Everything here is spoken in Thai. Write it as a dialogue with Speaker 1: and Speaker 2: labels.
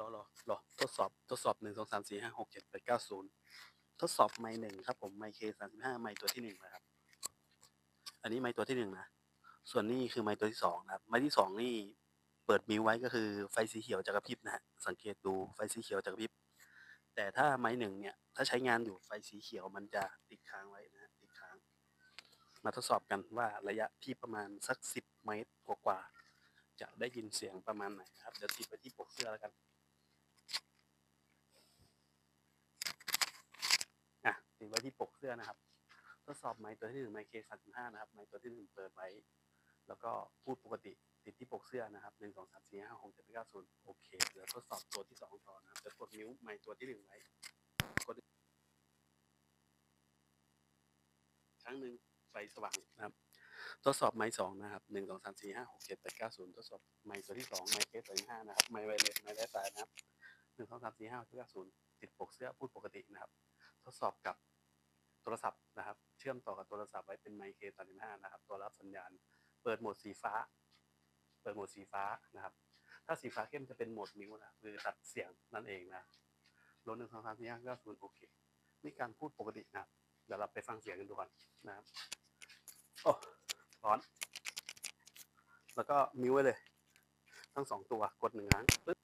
Speaker 1: รอรอรอทดสอบทดสอบหนึ่งสองสามสี่ห้าหกเจ็ดแปดเก้าศูนย์ทดสอบไมค์หนึ่งครับผมไมค์เคสามสิบห้าไมค์ตัวที่หนึ่งนะครับ อันนี้ไมค์ตัวที่หนึ่งนะ ส่วนนี้คือไมค์ตัวที่สองนะครับ ไมค์ที่สองนี่เปิดมิวไว้ก็คือไฟสีเขียวจะกระพริบนะฮะสังเกตดูไฟสีเขียวจะกระพริบ แต่ถ้าไม้หนึ่งเนี่ย ถ้าใช้งานอยู่ไฟสีเขียวมันจะติดค้างไว้นะติดค้าง มาทดสอบกันว่าระยะที่ประมาณสักสิบเมตรกว่าๆจะได้ยินเสียงประมาณไหนครับเดี๋ยวติดไปที่ปกเสื้อแล้วกัน อะติดไว้ ที่ปกเสื้อนะครับ ทดสอบไม้ตัวที่หนึ่งไมค์เคสามสิบห้านะครับไม้ตัวที่หนึ่งเปิดไว้ แล้วก็พูดปกติติดที่ปกเสื้อนะครับหนึ่งสองสามสี่ห้าหกเจ็ดแปดเก้าศูนย์โอเคเดี๋ยวทดสอบตัวที่สองต่อนะครับจะกดนิ้วไม้ตัวที่หนึ่งไว้กดครั้งหนึ่งไฟสว่างนะครับทดสอบไม้สองนะครับหนึ่งสองสามสี่ห้าหกเจ็ดแปดเก้าศูนย์ทดสอบไม้ตัวที่สองไม้เคสตัวที่ห้านะครับไม้ไวเลสไม้ไร้สายนะครับหนึ่งสองสามสี่ห้าหกเจ็ดแปดเก้าศูนย์ติดปกเสื้อพูดปกตินะครับ ทดสอบกับ รศัพท์นะครับ เชื่อมต่อกับโทรศัพท์ไว้เป็นไมค์เคสามห้านะครับ ตัวรับสัญญาณ เปิดโหมดสีฟ้า เปิดโหมดสีฟ้านะครับ ถ้าสีฟ้าเข้มจะเป็นโหมดมิวนะคือตัดเสียงนั่นเองนะลดหนึ่งสองสามสี่ห้าเก้าศูนย์โอเคนี่การพูดปกตินะครับเดี๋ยวเราไปฟังเสียงกันดูก่อนนะครับโอ้ร้อน แล้วก็มิวไว้เลย ทั้งสองตัวกดหนึ่งครั้งปึ๊บ